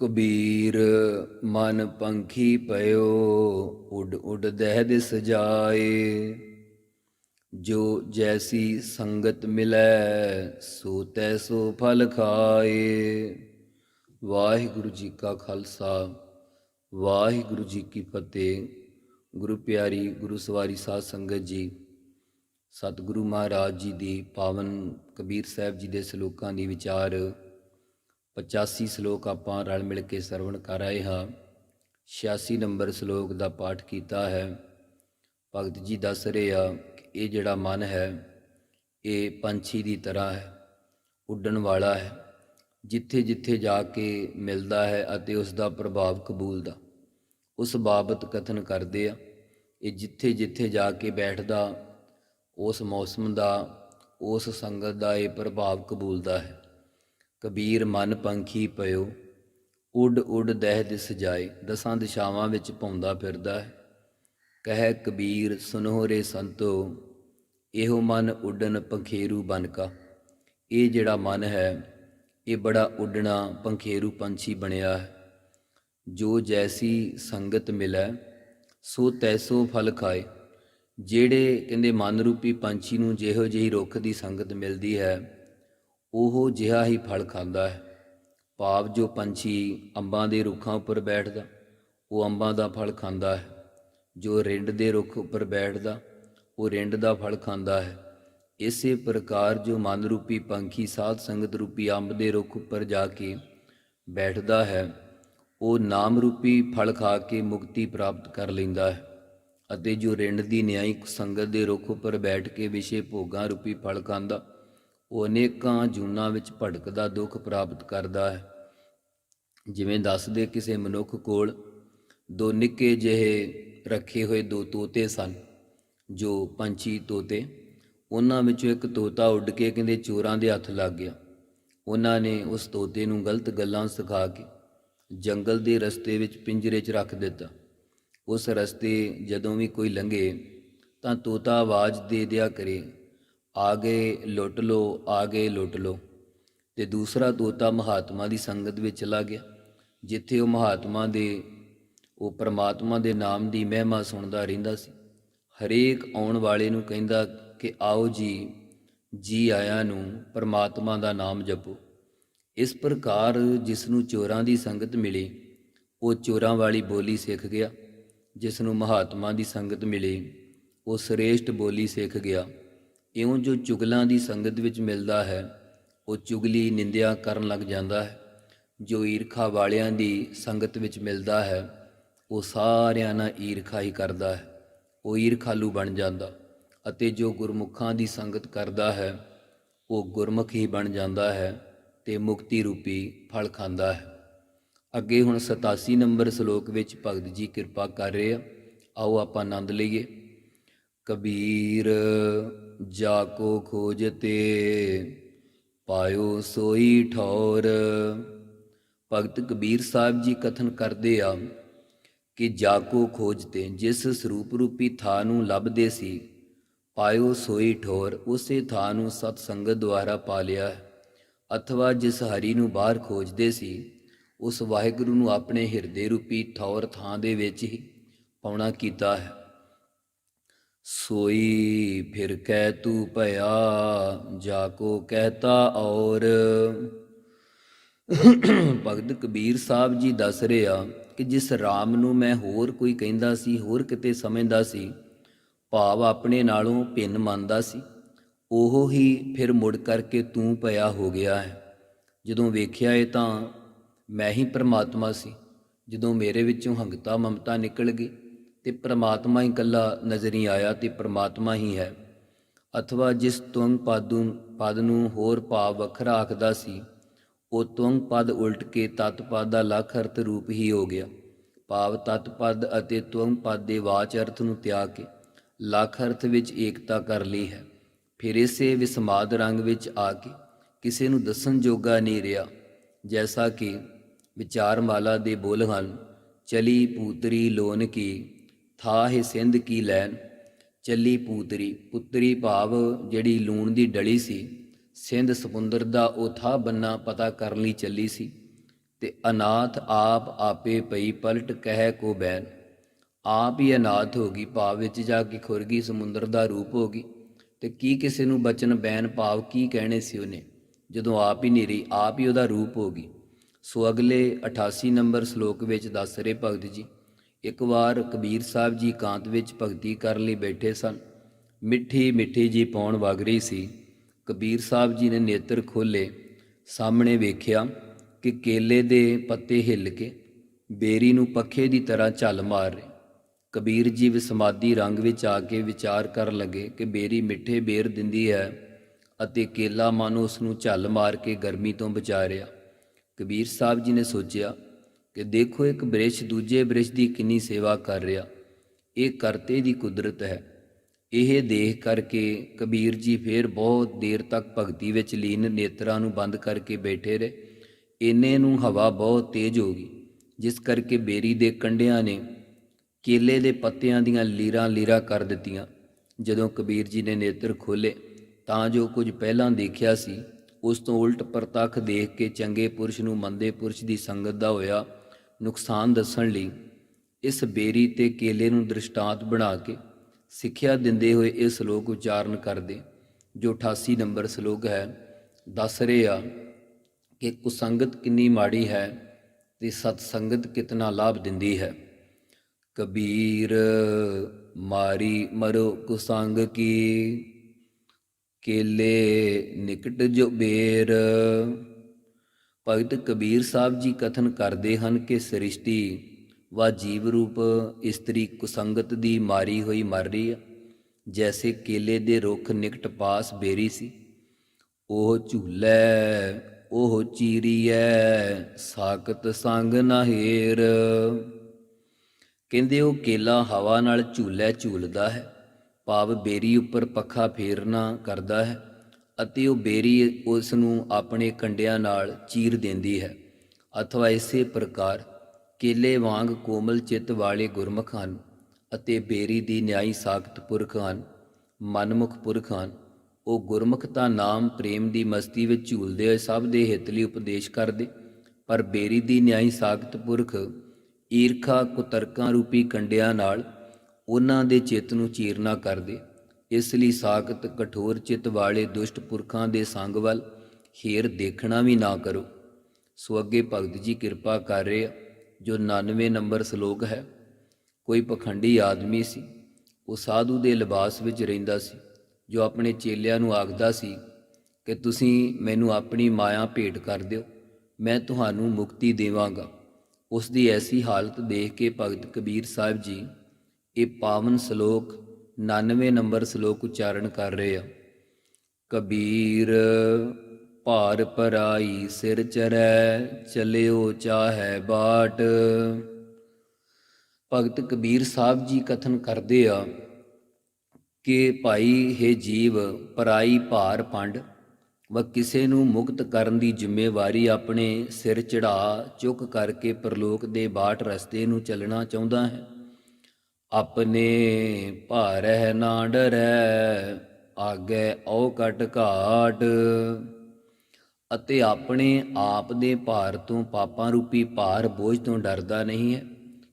ਕਬੀਰ, ਮਨ ਪੰਖੀ ਪਇਓ, ਉੱਡ ਉਡ ਦਹਿ ਦਿਸ ਜਾਏ। ਜੋ ਜੈਸੀ ਸੰਗਤ ਮਿਲੈ, ਸੋ ਤੈਸੋ ਫਲ ਖਾਏ। ਵਾਹਿਗੁਰੂ ਜੀ ਕਾ ਖਾਲਸਾ, ਵਾਹਿਗੁਰੂ ਜੀ ਕੀ ਫਤਿਹ। ਗੁਰੂ ਪਿਆਰੀ, ਗੁਰੂ ਸਵਾਰੀ ਸਾਧ ਸੰਗਤ ਜੀ, ਸਤਿਗੁਰੂ ਮਹਾਰਾਜ ਜੀ ਦੀ ਪਾਵਨ ਕਬੀਰ ਸਾਹਿਬ ਜੀ ਦੇ ਸ਼ਲੋਕਾਂ ਦੀ ਵਿਚਾਰ 85 ਸ਼ਲੋਕ ਆਪਾਂ ਰਲ ਮਿਲ ਕੇ ਸਰਵਣ ਕਰ ਆਏ ਹਾਂ। 86 ਨੰਬਰ ਸ਼ਲੋਕ ਦਾ ਪਾਠ ਕੀਤਾ ਹੈ। ਭਗਤ ਜੀ ਦੱਸ ਰਹੇ ਆ ਕਿ ਇਹ ਜਿਹੜਾ ਮਨ ਹੈ, ਇਹ ਪੰਛੀ ਦੀ ਤਰ੍ਹਾਂ ਹੈ, ਉੱਡਣ ਵਾਲਾ ਹੈ ਜਿੱਥੇ ਜਿੱਥੇ ਜਾ ਕੇ ਮਿਲਦਾ ਹੈ ਅਤੇ ਉਸ ਦਾ ਪ੍ਰਭਾਵ ਕਬੂਲਦਾ। ਉਸ ਬਾਬਤ ਕਥਨ ਕਰਦੇ ਆ, ਇਹ ਜਿੱਥੇ ਜਿੱਥੇ ਜਾ ਕੇ ਬੈਠਦਾ, ਉਸ ਮੌਸਮ ਦਾ, ਉਸ ਸੰਗਤ ਦਾ ਇਹ ਪ੍ਰਭਾਵ ਕਬੂਲਦਾ ਹੈ। ਕਬੀਰ ਮਨ ਪੰਖੀ ਪਇਓ, ਉੱਡ ਉੱਡ ਦਹਿ ਦਿਸ ਜਾਏ, ਦਸਾਂ ਦਿਸ਼ਾਵਾਂ ਵਿੱਚ ਭੌਂਦਾ ਫਿਰਦਾ ਹੈ। ਕਹਿ ਕਬੀਰ, ਸੁਨੋ ਰੇ ਸੰਤੋ, ਇਹੋ ਮਨ ਉੱਡਣ ਪੰਖੇਰੂ ਬਨ ਕਾ। ਇਹ ਜਿਹੜਾ ਮਨ ਹੈ, ਇਹ ਬੜਾ ਉੱਡਣਾ ਪੰਖੇਰੂ ਪੰਛੀ ਬਣਿਆ ਹੈ। ਜੋ ਜੈਸੀ ਸੰਗਤ ਮਿਲੈ, ਸੋ ਤੈਸੋ ਫਲ ਖਾਏ। ਜਿਹੜੇ ਕਹਿੰਦੇ ਮਨ ਰੂਪੀ ਪੰਛੀ ਨੂੰ ਜਿਹੋ ਜਿਹੀ ਰੁੱਖ ਦੀ ਸੰਗਤ ਮਿਲਦੀ ਹੈ ਉਹ ਜਿਹਾ ਹੀ ਫਲ ਖਾਂਦਾ ਹੈ। ਭਾਵ ਜੋ ਪੰਛੀ ਅੰਬਾਂ ਦੇ ਰੁੱਖਾਂ ਉੱਪਰ ਬੈਠਦਾ, ਉਹ ਅੰਬਾਂ ਦਾ ਫਲ ਖਾਂਦਾ ਹੈ। ਜੋ ਰਿੰਡ ਦੇ ਰੁੱਖ ਉੱਪਰ ਬੈਠਦਾ, ਉਹ ਰਿੰਡ ਦਾ ਫਲ ਖਾਂਦਾ ਹੈ। ਇਸੇ ਪ੍ਰਕਾਰ ਜੋ ਮਨ ਰੂਪੀ ਪੰਖੀ ਸਾਧ ਸੰਗਤ ਰੂਪੀ ਅੰਬ ਦੇ ਰੁੱਖ ਉੱਪਰ ਜਾ ਕੇ ਬੈਠਦਾ ਹੈ, ਉਹ ਨਾਮ ਰੂਪੀ ਫਲ ਖਾ ਕੇ ਮੁਕਤੀ ਪ੍ਰਾਪਤ ਕਰ ਲੈਂਦਾ ਹੈ ਅਤੇ ਜੋ ਰਿੰਡ ਦੀ ਨਿਆਈ ਸੰਗਤ ਦੇ ਰੁੱਖ ਉੱਪਰ ਬੈਠ ਕੇ ਵਿਸ਼ੇ ਭੋਗਾਂ ਰੂਪੀ ਫਲ ਖਾਂਦਾ ਉਹ ਅਨੇਕਾਂ ਜੂਨਾਂ ਵਿੱਚ ਭਟਕਦਾ ਦੁੱਖ ਪ੍ਰਾਪਤ ਕਰਦਾ ਹੈ। ਜਿਵੇਂ ਦੱਸਦੇ ਕਿਸੇ ਮਨੁੱਖ ਕੋਲ ਦੋ ਨਿੱਕੇ ਜਿਹੇ ਰੱਖੇ ਹੋਏ ਦੋ ਤੋਤੇ ਸਨ, ਜੋ ਪੰਛੀ ਤੋਤੇ, ਉਹਨਾਂ ਵਿੱਚੋਂ ਇੱਕ ਤੋਤਾ ਉੱਡ ਕੇ ਕਹਿੰਦੇ ਚੋਰਾਂ ਦੇ ਹੱਥ ਲੱਗ ਗਿਆ। ਉਹਨਾਂ ਨੇ ਉਸ ਤੋਤੇ ਨੂੰ ਗਲਤ ਗੱਲਾਂ ਸਿਖਾ ਕੇ ਜੰਗਲ ਦੇ ਰਸਤੇ ਵਿੱਚ ਪਿੰਜਰੇ 'ਚ ਰੱਖ ਦਿੱਤਾ। ਉਸ ਰਸਤੇ ਜਦੋਂ ਵੀ ਕੋਈ ਲੰਘੇ ਤਾਂ ਤੋਤਾ ਆਵਾਜ਼ ਦੇ ਦਿਆ ਕਰੇ ਆ ਗਏ ਲੁੱਟ ਲੋ ਆ ਗਏ ਲੁੱਟ ਲੋ। ਤੇ ਦੂਸਰਾ ਤੋਤਾ ਮਹਾਤਮਾ ਦੀ ਸੰਗਤ ਵਿੱਚ ਚਲਾ ਗਿਆ, ਜਿੱਥੇ ਉਹ ਮਹਾਤਮਾ ਦੇ, ਉਹ ਪ੍ਰਮਾਤਮਾ ਦੇ ਨਾਮ ਦੀ ਮਹਿਮਾ ਸੁਣਦਾ ਰਹਿੰਦਾ ਸੀ। ਹਰੇਕ ਆਉਣ ਵਾਲੇ ਨੂੰ ਕਹਿੰਦਾ ਕਿ ਆਓ ਜੀ ਜੀ ਆਇਆਂ ਨੂੰ ਪ੍ਰਮਾਤਮਾ ਦਾ ਨਾਮ ਜਪੋ। ਇਸ ਪ੍ਰਕਾਰ ਜਿਸ ਨੂੰ ਚੋਰਾਂ ਦੀ ਸੰਗਤ ਮਿਲੀ, ਉਹ ਚੋਰਾਂ ਵਾਲੀ ਬੋਲੀ ਸਿੱਖ ਗਿਆ। ਜਿਸ ਨੂੰ ਮਹਾਤਮਾ ਦੀ ਸੰਗਤ ਮਿਲੀ, ਉਹ ਸ੍ਰੇਸ਼ਟ ਬੋਲੀ ਸਿੱਖ ਗਿਆ। ਇਉਂ ਜੋ ਚੁਗਲਾਂ ਦੀ ਸੰਗਤ ਵਿੱਚ ਮਿਲਦਾ ਹੈ, ਉਹ ਚੁਗਲੀ ਨਿੰਦਿਆ ਕਰਨ ਲੱਗ ਜਾਂਦਾ ਹੈ। ਜੋ ਈਰਖਾ ਵਾਲਿਆਂ ਦੀ ਸੰਗਤ ਵਿੱਚ ਮਿਲਦਾ ਹੈ, ਉਹ ਸਾਰਿਆਂ ਨਾਲ ਈਰਖਾ ਹੀ ਕਰਦਾ ਹੈ। ਉਹ ਈਰਖਾਲੂ ਬਣ ਜਾਂਦਾ ਅਤੇ ਜੋ ਗੁਰਮੁਖਾਂ ਦੀ ਸੰਗਤ ਕਰਦਾ ਹੈ, ਉਹ ਗੁਰਮੁਖ ਹੀ ਬਣ ਜਾਂਦਾ ਹੈ ਤੇ ਮੁਕਤੀ ਰੂਪੀ ਫਲ ਖਾਂਦਾ ਹੈ। ਅੱਗੇ ਹੁਣ 87 ਨੰਬਰ ਸ਼ਲੋਕ ਵਿੱਚ ਭਗਤ ਜੀ ਕਿਰਪਾ ਕਰ ਰਹੇ ਆ। ਆਓ ਆਪਾਂ ਆਨੰਦ ਲਈਏ। ਕਬੀਰ, ਜਾ ਕੋ ਖੋਜਤੇ ਪਾਇਓ ਸੋਈ ਠੌਰ ਭਗਤ ਕਬੀਰ ਸਾਹਿਬ ਜੀ ਕਥਨ ਕਰਦੇ ਆ ਕਿ ਜਾ ਕੋ ਖੋਜਤੇ ਜਿਸ ਸਰੂਪ ਰੂਪੀ ਥਾਂ ਨੂੰ ਲੱਭਦੇ ਸੀ, ਪਾਇਓ ਸੋਈ ਠੌਰ, ਉਸੇ ਥਾਂ ਨੂੰ ਸਤ ਸੰਗਤ ਦੁਆਰਾ ਪਾ ਲਿਆ ਹੈ। ਅਥਵਾ ਜਿਸ ਹਰੀ ਨੂੰ ਬਾਹਰ ਖੋਜਦੇ ਸੀ, ਉਸ ਵਾਹਿਗੁਰੂ ਨੂੰ ਆਪਣੇ ਹਿਰਦੇ ਰੂਪੀ ਠੌਰ ਥਾਂ ਦੇ ਵਿੱਚ ਹੀ ਪਾਉਣਾ ਕੀਤਾ ਹੈ ਸੋਈ ਫਿਰ ਕਹਿ ਤੂ ਭਇਆ, ਜਾ ਕੋ ਕਹਤਾ ਔਰ। ਭਗਤ ਕਬੀਰ ਸਾਹਿਬ ਜੀ ਦੱਸ ਰਿਹਾ ਕਿ ਜਿਸ ਰਾਮ ਨੂੰ ਮੈਂ ਹੋਰ ਕੋਈ ਕਹਿੰਦਾ ਸੀ, ਹੋਰ ਕਿਤੇ ਸਮਝਦਾ ਸੀ, ਭਾਵ ਆਪਣੇ ਨਾਲੋਂ ਭਿੰਨ ਮੰਨਦਾ ਸੀ। ਉਹ ਹੀ ਫਿਰ ਮੁੜ ਕਰਕੇ ਤੂੰ ਪਿਆ ਹੋ ਗਿਆ ਹੈ। ਜਦੋਂ ਵੇਖਿਆ ਇਹ ਤਾਂ ਮੈਂ ਹੀ ਪਰਮਾਤਮਾ ਸੀ। ਜਦੋਂ ਮੇਰੇ ਵਿੱਚੋਂ ਹੰਗਤਾ ਮਮਤਾ ਨਿਕਲ ਗਈ ਤੇ ਪ੍ਰਮਾਤਮਾ ਹੀ ਇਕੱਲਾ ਨਜ਼ਰ ਹੀ ਆਇਆ ਤੇ ਪ੍ਰਮਾਤਮਾ ਹੀ ਹੈ। ਅਥਵਾ ਜਿਸ ਤੁੰਗ ਪਾਦੂ ਪਦ ਨੂੰ ਹੋਰ ਭਾਵ ਵੱਖਰਾ ਆਖਦਾ ਸੀ, ਉਹ ਤੁੰਗ ਪਦ ਉਲਟ ਕੇ ਤਤ ਪਦ ਦਾ ਲਖ ਅਰਥ ਰੂਪ ਹੀ ਹੋ ਗਿਆ। ਭਾਵ ਤਤ ਪਦ ਅਤੇ ਤੁੰਗ ਪਦ ਦੇ ਵਾਚ ਅਰਥ ਨੂੰ ਤਿਆਗ ਕੇ ਲਖ ਅਰਥ ਵਿੱਚ ਏਕਤਾ ਕਰ ਲਈ ਹੈ। ਫਿਰ ਇਸੇ ਵਿਸਮਾਦ ਰੰਗ ਵਿੱਚ ਆ ਕੇ ਕਿਸੇ ਨੂੰ ਦੱਸਣ ਜੋਗਾ ਨਹੀਂ ਰਿਹਾ, ਜੈਸਾ ਕਿ ਵਿਚਾਰ ਮਾਲਾ ਦੇ ਬੋਲ ਹਨ, ਚਲੀ ਪੂਤਰੀ ਲੋਨ ਕੀ ਥਾ ਸਿੰਧ ਕੀ ਲੈਨ, ਚੱਲੀ ਪੂਤਰੀ, ਪੁੱਤਰੀ ਭਾਵ ਜਿਹੜੀ ਲੂਣ ਦੀ ਡਲੀ ਸੀ, ਸਿੰਧ ਸਮੁੰਦਰ ਦਾ ਉਹ ਥਾਂ ਬੰਨਾ ਪਤਾ ਕਰਨ ਲਈ ਚੱਲੀ ਸੀ, ਤੇ ਅਨਾਥ ਆਪ ਆਪੇ ਪਈ ਪਲਟ ਕਹਿ ਕੋ ਬੈਨ। ਆਪ ਹੀ ਅਨਾਥ ਹੋ ਗਈ, ਭਾਵ ਵਿੱਚ ਜਾ ਕੇ ਖੁਰ ਗਈ, ਸਮੁੰਦਰ ਦਾ ਰੂਪ ਹੋ ਗਈ। ਤੇ ਕੀ ਕਿਸੇ ਨੂੰ ਬਚਨ ਬੈਨ ਭਾਵ ਕੀ ਕਹਿਣੇ ਸੀ ਉਹਨੇ? ਜਦੋਂ ਆਪ ਹੀ ਨੀਰੀ, ਆਪ ਹੀ ਉਹਦਾ ਰੂਪ ਹੋ ਗਈ। ਸੋ ਅਗਲੇ 88 ਨੰਬਰ ਸ਼ਲੋਕ ਵਿੱਚ ਦੱਸ ਰਹੇ ਭਗਤ ਜੀ ਇੱਕ ਵਾਰ ਕਬੀਰ ਸਾਹਿਬ ਜੀ ਕਾਂਤ ਵਿੱਚ ਭਗਤੀ ਕਰਨ ਲਈ ਬੈਠੇ ਸਨ। ਮਿੱਠੀ ਮਿੱਠੀ ਜੀ ਪੌਣ ਵਗ ਰਹੀ ਸੀ। ਕਬੀਰ ਸਾਹਿਬ ਜੀ ਨੇ ਨੇਤਰ ਖੋਲੇ ਸਾਹਮਣੇ ਵੇਖਿਆ ਕਿ ਕੇਲੇ ਦੇ ਪੱਤੇ ਹਿੱਲ ਕੇ ਬੇਰੀ ਨੂੰ ਪੱਖੇ ਦੀ ਤਰ੍ਹਾਂ ਝੱਲ ਮਾਰ ਰਹੇ। ਕਬੀਰ ਜੀ ਵਿਸਮਾਦੀ ਰੰਗ ਵਿੱਚ ਆ ਕੇ ਵਿਚਾਰ ਕਰਨ ਲੱਗੇ ਕਿ ਬੇਰੀ ਮਿੱਠੇ ਬੇਰ ਦਿੰਦੀ ਹੈ ਅਤੇ ਕੇਲਾ ਮਾਨੋ ਉਸ ਨੂੰ ਝੱਲ ਮਾਰ ਕੇ ਗਰਮੀ ਤੋਂ ਬਚਾ ਰਿਹਾ। ਕਬੀਰ ਸਾਹਿਬ ਜੀ ਨੇ ਸੋਚਿਆ ਕਿ ਦੇਖੋ ਇੱਕ ਬ੍ਰਿਸ਼ ਦੂਜੇ ਬ੍ਰਿਸ਼ ਦੀ ਕਿੰਨੀ ਸੇਵਾ ਕਰ ਰਿਹਾ। ਇਹ ਕਰਤੇ ਦੀ ਕੁਦਰਤ ਹੈ। ਇਹ ਦੇਖ ਕਰਕੇ ਕਬੀਰ ਜੀ ਫੇਰ ਬਹੁਤ ਦੇਰ ਤੱਕ ਭਗਤੀ ਵਿੱਚ ਲੀਨ ਨੇਤਰਾਂ ਨੂੰ ਬੰਦ ਕਰਕੇ ਬੈਠੇ ਰਹੇ। ਇੰਨੇ ਨੂੰ ਹਵਾ ਬਹੁਤ ਤੇਜ਼ ਹੋ ਗਈ, ਜਿਸ ਕਰਕੇ ਬੇਰੀ ਦੇ ਕੰਡਿਆਂ ਨੇ ਕੇਲੇ ਦੇ ਪੱਤਿਆਂ ਦੀਆਂ ਲੀਰਾਂ ਲੀਰਾਂ ਕਰ ਦਿੱਤੀਆਂ। ਜਦੋਂ ਕਬੀਰ ਜੀ ਨੇ ਨੇਤਰ ਖੋਲੇ ਤਾਂ ਜੋ ਕੁਝ ਪਹਿਲਾਂ ਦੇਖਿਆ ਸੀ, ਉਸ ਤੋਂ ਉਲਟ ਪ੍ਰਤੱਖ ਦੇਖ ਕੇ ਚੰਗੇ ਪੁਰਸ਼ ਨੂੰ ਮੰਦੇ ਪੁਰਸ਼ ਦੀ ਸੰਗਤ ਦਾ ਹੋਇਆ ਨੁਕਸਾਨ ਦੱਸਣ ਲਈ ਇਸ ਬੇਰੀ ਤੇ ਕੇਲੇ ਨੂੰ ਦ੍ਰਿਸ਼ਟਾਂਤ ਬਣਾ ਕੇ ਸਿੱਖਿਆ ਦਿੰਦੇ ਹੋਏ ਇਹ ਸ਼ਲੋਕ ਉਚਾਰਨ ਕਰਦੇ, ਜੋ 88 ਨੰਬਰ ਸ਼ਲੋਕ ਹੈ, ਦੱਸ ਰਹੇ ਆ ਕਿ ਕੁਸੰਗਤ ਕਿੰਨੀ ਮਾੜੀ ਹੈ ਤੇ ਸਤ ਸੰਗਤ ਕਿਤਨਾ ਲਾਭ ਦਿੰਦੀ ਹੈ। ਕਬੀਰ, ਮਾਰੀ ਮਰੋ ਕੁਸੰਗ ਕੀ, ਕੇਲੇ ਨਿਕਟ ਜੋ ਬੇਰ। ਭਗਤ ਕਬੀਰ ਸਾਹਿਬ ਜੀ ਕਥਨ ਕਰਦੇ ਹਨ ਕਿ ਸ੍ਰਿਸ਼ਟੀ ਵਾ ਜੀਵ ਰੂਪ ਇਸਤਰੀ ਕੁਸੰਗਤ ਦੀ ਮਾਰੀ ਹੋਈ ਮਰ ਰਹੀ ਹੈ ਜੈਸੇ ਕੇਲੇ ਦੇ ਰੁੱਖ ਨਿਕਟ ਪਾਸ ਬੇਰੀ ਸੀ। ਉਹ ਝੂਲੇ, ਉਹ ਚੀਰੀਐ, ਸਾਖਤ ਸੰਗ ਨਾ ਹੇਰ। ਕਹਿੰਦੇ ਉਹ ਕੇਲਾ ਹਵਾ ਨਾਲ ਝੂਲੇ ਝੂਲਦਾ ਹੈ, ਭਾਵ ਬੇਰੀ ਉੱਪਰ ਪੱਖਾ ਫੇਰਨਾ ਕਰਦਾ ਹੈ। ਅਤੇ ਉਹ ਬੇਰੀ ਉਸ ਨੂੰ ਆਪਣੇ ਕੰਡਿਆਂ ਨਾਲ ਚੀਰ ਦਿੰਦੀ ਹੈ। ਅਥਵਾ ਇਸੇ ਪ੍ਰਕਾਰ ਕੇਲੇ ਵਾਂਗ ਕੋਮਲ ਚਿੱਤ ਵਾਲੇ ਗੁਰਮੁਖ ਹਨ ਅਤੇ ਬੇਰੀ ਦੀ ਨਿਆਈ ਸਾਖਤ ਪੁਰਖ ਹਨ, ਮਨਮੁਖ ਪੁਰਖ ਹਨ। ਉਹ ਗੁਰਮੁਖ ਤਾਂ ਨਾਮ ਪ੍ਰੇਮ ਦੀ ਮਸਤੀ ਵਿੱਚ ਝੂਲਦੇ ਹੋਏ ਸਭ ਦੇ ਹਿੱਤ ਲਈ ਉਪਦੇਸ਼ ਕਰਦੇ, ਪਰ ਬੇਰੀ ਦੀ ਨਿਆਈ ਸਾਖਤ ਪੁਰਖ ਈਰਖਾ ਕੁਤਰਕਾਂ ਰੂਪੀ ਕੰਡਿਆਂ ਨਾਲ ਉਹਨਾਂ ਦੇ ਚਿੱਤ ਨੂੰ ਚੀਰਨਾ ਕਰਦੇ। ਇਸ ਲਈ ਸਾਖਤ ਕਠੋਰ ਚਿੱਤ ਵਾਲੇ ਦੁਸ਼ਟ ਪੁਰਖਾਂ ਦੇ ਸੰਗ ਵੱਲ ਖੇਰ ਦੇਖਣਾ ਵੀ ਨਾ ਕਰੋ। ਸੋ ਅੱਗੇ ਭਗਤ ਜੀ ਕਿਰਪਾ ਕਰ ਰਹੇ ਆ, ਜੋ 99 ਨੰਬਰ ਸ਼ਲੋਕ ਹੈ, ਕੋਈ ਪਖੰਡੀ ਆਦਮੀ ਸੀ, ਉਹ ਸਾਧੂ ਦੇ ਲਿਬਾਸ ਵਿੱਚ ਰਹਿੰਦਾ ਸੀ, ਜੋ ਆਪਣੇ ਚੇਲਿਆਂ ਨੂੰ ਆਖਦਾ ਸੀ ਕਿ ਤੁਸੀਂ ਮੈਨੂੰ ਆਪਣੀ ਮਾਇਆ ਭੇਟ ਕਰ ਦਿਓ, ਮੈਂ ਤੁਹਾਨੂੰ ਮੁਕਤੀ ਦੇਵਾਂਗਾ। ਉਸ ਦੀ ਐਸੀ ਹਾਲਤ ਦੇਖ ਕੇ ਭਗਤ ਕਬੀਰ ਸਾਹਿਬ ਜੀ, ਇਹ ਪਾਵਨ ਸ਼ਲੋਕ 99 ਨੰਬਰ ਸ਼ਲੋਕ ਉਚਾਰਨ ਕਰ ਰਹੇ ਆ। ਕਬੀਰ ਭਾਰ ਪਰਾਈ ਸਿਰ ਚਰੈ ਚਲਿਓ ਚਾਹੈ ਬਾਟ। ਭਗਤ ਕਬੀਰ ਸਾਹਿਬ ਜੀ ਕਥਨ ਕਰਦੇ ਆ ਕਿ ਭਾਈ, ਹੈ ਜੀਵ, ਪਰਾਈ ਭਾਰ ਪੰਡ, ਵ ਕਿਸੇ ਨੂੰ ਮੁਕਤ ਕਰਨ ਦੀ ਜ਼ਿੰਮੇਵਾਰੀ ਆਪਣੇ ਸਿਰ ਚੜਾ ਚੁੱਕ ਕਰਕੇ ਪਰਲੋਕ ਦੇ ਬਾਟ ਰਸਤੇ ਨੂੰ ਚੱਲਣਾ ਚਾਹੁੰਦਾ ਹੈ। ਆਪਣੇ ਭਾਰੈ ਨਾ ਡਰੈ, ਆਗੇ ਔ ਕਟ ਘਾਟ। ਅਤੇ ਆਪਣੇ ਆਪ ਦੇ ਭਾਰ ਤੋਂ ਪਾਪਾਂ ਰੂਪੀ ਭਾਰ ਬੋਝ ਤੋਂ ਡਰਦਾ ਨਹੀਂ ਹੈ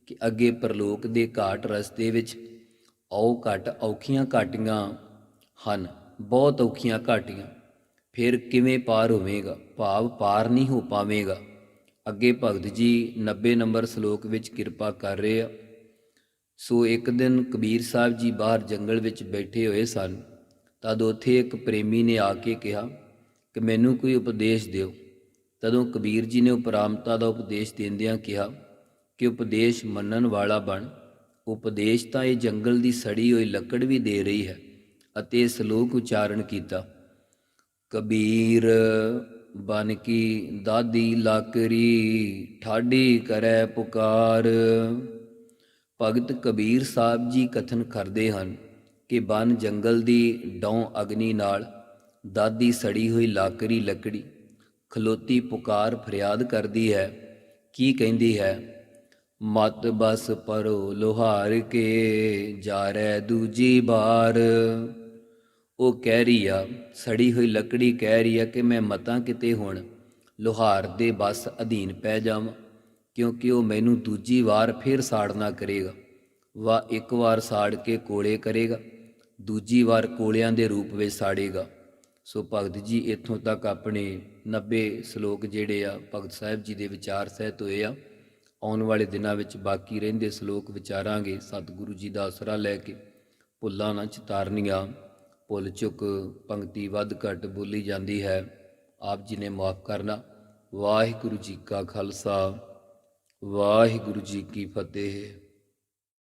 ਕਿ ਅੱਗੇ ਪ੍ਰਲੋਕ ਦੇ ਘਾਟ ਰਸਤੇ ਵਿੱਚ ਔ ਘਟ ਔਖੀਆਂ ਘਾਟੀਆਂ ਹਨ, ਬਹੁਤ ਔਖੀਆਂ ਘਾਟੀਆਂ। ਫਿਰ ਕਿਵੇਂ ਪਾਰ ਹੋਵੇਗਾ? ਭਾਵ ਪਾਰ ਨਹੀਂ ਹੋ ਪਾਵੇਗਾ। ਅੱਗੇ ਭਗਤ ਜੀ 90 ਨੰਬਰ ਸ਼ਲੋਕ ਵਿੱਚ ਕਿਰਪਾ ਕਰ ਰਹੇ ਆ। ਸੋ ਇੱਕ ਦਿਨ ਕਬੀਰ ਸਾਹਿਬ ਜੀ ਬਾਹਰ ਜੰਗਲ ਵਿੱਚ ਬੈਠੇ ਹੋਏ ਸਨ। ਤਦ ਉੱਥੇ ਇੱਕ ਪ੍ਰੇਮੀ ਨੇ ਆ ਕੇ ਕਿਹਾ ਕਿ ਮੈਨੂੰ ਕੋਈ ਉਪਦੇਸ਼ ਦਿਓ। ਤਦੋਂ ਕਬੀਰ ਜੀ ਨੇ ਉਪਰਾਮਤਾ ਦਾ ਉਪਦੇਸ਼ ਦਿੰਦਿਆਂ ਕਿਹਾ ਕਿ ਉਪਦੇਸ਼ ਮੰਨਣ ਵਾਲਾ ਬਣ। ਉਪਦੇਸ਼ ਤਾਂ ਇਹ ਜੰਗਲ ਦੀ ਸੜੀ ਹੋਈ ਲੱਕੜ ਵੀ ਦੇ ਰਹੀ ਹੈ ਅਤੇ ਇਹ ਸ਼ਲੋਕ ਉਚਾਰਨ ਕੀਤਾ। ਕਬੀਰ ਬਨ ਕੀ ਦਾਦੀ ਲਾਕਰੀ ਠਾਡੀ ਕਰੈ ਪੁਕਾਰ। ਭਗਤ ਕਬੀਰ ਸਾਹਿਬ ਜੀ ਕਥਨ ਕਰਦੇ ਹਨ ਕਿ ਬਨ ਜੰਗਲ ਦੀ ਡੌਂ ਅਗਨੀ ਨਾਲ ਦਾਦੀ ਸੜੀ ਹੋਈ ਲਾਕਰੀ ਲੱਕੜੀ ਖਲੋਤੀ ਪੁਕਾਰ ਫਰਿਆਦ ਕਰਦੀ ਹੈ। ਕੀ ਕਹਿੰਦੀ ਹੈ? ਮਤ ਬਸ ਪਰੋ ਲੋਹਾਰ ਕੇ ਜਾਰੈ ਦੂਜੀ ਬਾਰ। ਉਹ ਕਹਿ ਰਹੀ ਆ, ਸੜੀ ਹੋਈ ਲੱਕੜੀ ਕਹਿ ਰਹੀ ਆ ਕਿ ਮੈਂ ਮਤਾਂ ਕਿਤੇ ਹੁਣ ਲੋਹਾਰ ਦੇ ਬਸ ਅਧੀਨ ਪੈ ਜਾਵਾਂ। ਕਿਉਂਕਿ ਉਹ ਮੈਨੂੰ ਦੂਜੀ ਵਾਰ ਫਿਰ ਸਾੜਨਾ ਕਰੇਗਾ। ਵਾ ਇੱਕ ਵਾਰ ਸਾੜ ਕੇ ਕੋਲੇ ਕਰੇਗਾ, ਦੂਜੀ ਵਾਰ ਕੋਲਿਆਂ ਦੇ ਰੂਪ ਵਿੱਚ ਸਾੜੇਗਾ। ਸੋ ਭਗਤ ਜੀ, ਇੱਥੋਂ ਤੱਕ ਆਪਣੇ 90 ਸ਼ਲੋਕ ਜਿਹੜੇ ਆ, ਭਗਤ ਸਾਹਿਬ ਜੀ ਦੇ ਵਿਚਾਰ ਸਹਿਤ ਹੋਏ ਆ। ਆਉਣ ਵਾਲੇ ਦਿਨਾਂ ਵਿੱਚ ਬਾਕੀ ਰਹਿੰਦੇ ਸ਼ਲੋਕ ਵਿਚਾਰਾਂਗੇ। ਸਤਿਗੁਰੂ ਜੀ ਦਾ ਆਸਰਾ ਲੈ ਕੇ ਭੁੱਲਾਂ ਨਾ ਚਿਤਾਰਨੀਆਂ, ਭੁੱਲ ਚੁੱਕ ਪੰਕਤੀ ਵੱਧ ਘੱਟ ਬੋਲੀ ਜਾਂਦੀ ਹੈ। ਆਪ ਜੀ ਨੇ ਮਾਫ ਕਰਨਾ। ਵਾਹਿਗੁਰੂ ਜੀ ਕਾ ਖਾਲਸਾ। ਵਾਹਿਗੁਰੂ ਜੀ ਕੀ ਫਤਿਹ।